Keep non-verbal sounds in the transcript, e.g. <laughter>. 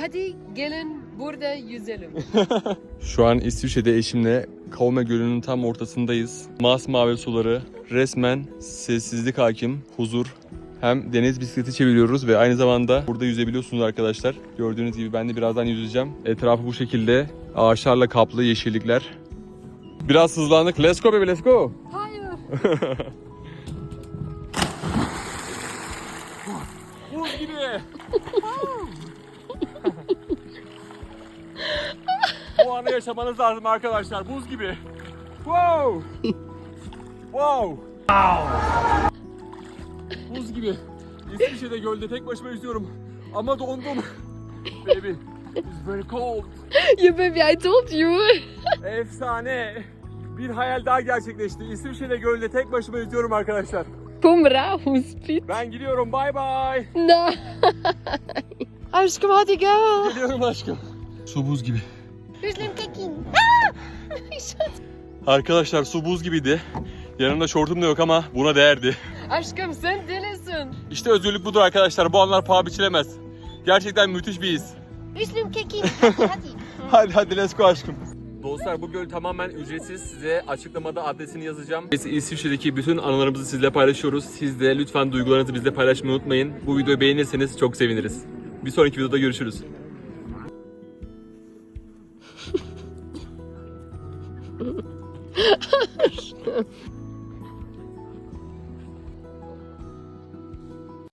Hadi gelin burada yüzelim. <laughs> Şu an İsviçre'de eşimle Kaume Gölü'nün tam ortasındayız. Masmavi suları, resmen sessizlik hakim, huzur. Hem deniz bisikleti çeviriyoruz ve aynı zamanda burada yüzebiliyorsunuz arkadaşlar. Gördüğünüz gibi ben de birazdan yüzeceğim. Etrafı bu şekilde ağaçlarla kaplı yeşillikler. Biraz hızlandık. Let's go baby let's go. Hayır. <laughs> Buz gibi. <laughs> anı yaşamanız lazım arkadaşlar. Buz gibi. Wow. Wow. Buz gibi. İsviçre'de gölde tek başıma yüzüyorum. Ama dondum. Baby, it's very cold. Yeah baby I told you. Efsane. Bir hayal daha gerçekleşti. İsviçre'de gölde tek başıma yüzüyorum arkadaşlar. Kom raus bitte. Ben gidiyorum. Bye bye. Nein. <laughs> Aşkım hadi gel. Geliyorum aşkım. Su buz gibi. Hüsnüm Tekin. <laughs> Arkadaşlar su buz gibiydi. Yanımda şortum da yok ama buna değerdi. Aşkım sen delisin. İşte özgürlük budur arkadaşlar. Bu anlar paha biçilemez. Gerçekten müthiş bir his. Hüsnüm Tekin. Hadi hadi. <laughs> Hadi hadi let's go aşkım. Dostlar bu göl tamamen ücretsiz. Size açıklamada adresini yazacağım. Biz İsviçre'deki bütün anılarımızı sizle paylaşıyoruz. Siz de lütfen duygularınızı bizle paylaşmayı unutmayın. Bu videoyu beğenirseniz çok seviniriz. Bir sonraki videoda görüşürüz. <laughs> Что?